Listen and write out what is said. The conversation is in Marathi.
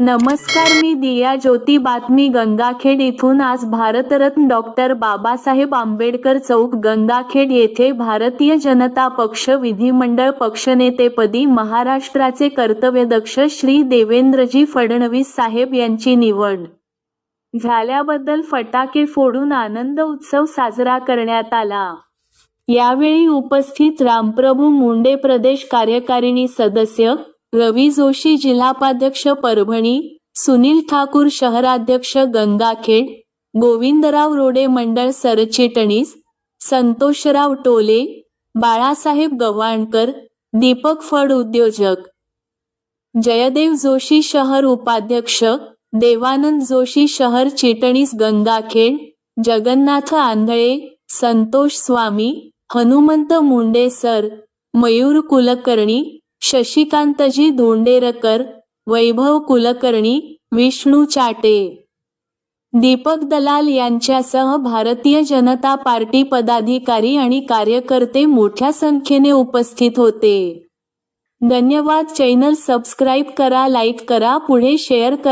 नमस्कार मी दिया ज्योती बातमी गंगाखेड इथून. आज भारतरत्न डॉक्टर बाबासाहेब आंबेडकर चौक गंगाखेड येथे भारतीय जनता पक्ष विधिमंडळ पक्षनेतेपदी महाराष्ट्राचे कर्तव्यदक्ष श्री देवेंद्रजी फडणवीस साहेब यांची निवड. झाल्याबद्दल फटाके फोडून आनंद उत्सव साजरा करण्यात आला. यावेळी उपस्थित रामप्रभू मुंडे प्रदेश कार्यकारिणी सदस्य रवी जोशी जिल्हापाध्यक्ष परभणी सुनील ठाकूर शहराध्यक्ष गंगाखेड गोविंदराव रोडे मंडळ सरचिटणीस संतोषराव टोले बाळासाहेब गव्हाणकर दीपक फड उद्योजक. जयदेव जोशी शहर उपाध्यक्ष देवानंद जोशी शहर चिटणीस गंगाखेड जगन्नाथ आंधळे संतोष स्वामी हनुमंत मुंडे सर मयूर कुलकर्णी शशिकांतजी धोंडेरकर वैभव कुलकर्णी विष्णू चाटे. दीपक दलाल यांच्यासह भारतीय जनता पार्टी पदाधिकारी आणि कार्यकर्ते मोठ्या संख्येने उपस्थित होते. धन्यवाद. चॅनल सबस्क्राईब करा लाईक करा पुढे शेअर करा.